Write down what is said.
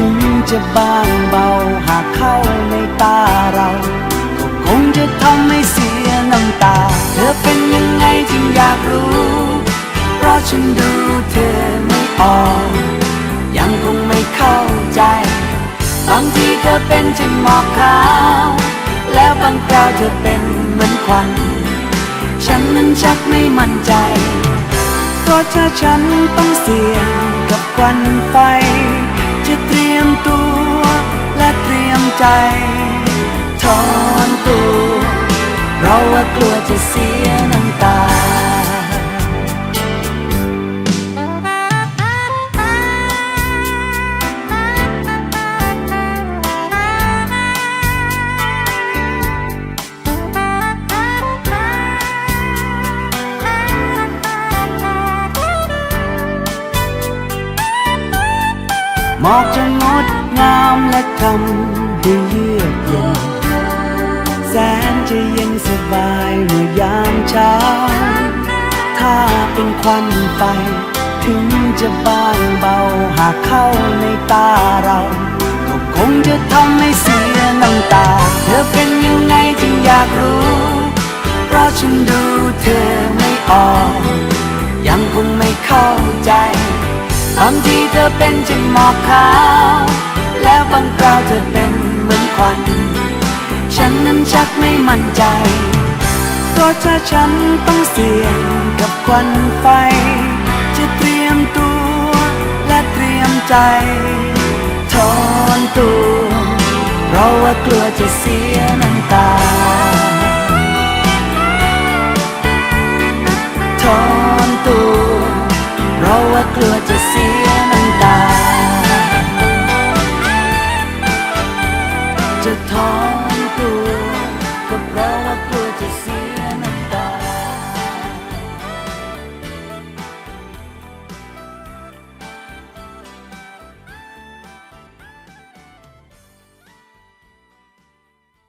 ถึงจะบางเบาหากเข้าในตาเราก็คงจะทำให้เสียน้ำตา เธอเป็นยังไงจึงอยากรู้ เพราะฉันดูเธอไม่ออกยังคงไม่เข้าใจบางทีเธอเป็นเช่นหมอกขาว แล้วบางคราวเธอเป็นเหมือนควัน ฉันนั้นชักไม่มั่นใจ เพราะถ้าฉันต้องเสี่ยงกับควันไฟ ใจถอนตัวเพราะว่ากลัวจะเสียน้ำตาหมอกจะงด งามและทำให้เยือกเย็นแสนจะเย็นสบายเมื่อยามเช้า ถ้าเป็นควันไฟ ถึงจะบางเบาหากเข้าในตาเรา ก็คงจะทำให้เสียน้ำตา เธอเป็นยังไงจึงอยากรู้ เพราะฉันดูเธอไม่ออก ยังคงไม่เข้าใจบางทีเธอเป็นเช่นหมอกขาว แล้วบางคราวเธอเป็นเหมือนควัน ฉันนั้นชักไม่มั่นใจเพราะถ้าฉันต้องเสี่ยงกับควันไฟ จะเตรียมตัวและเตรียมใจถอนตัว เพราะว่ากลัวจะเสียน้ำตาถอนตัว เพราะว่ากลัวจะเสีย 着痛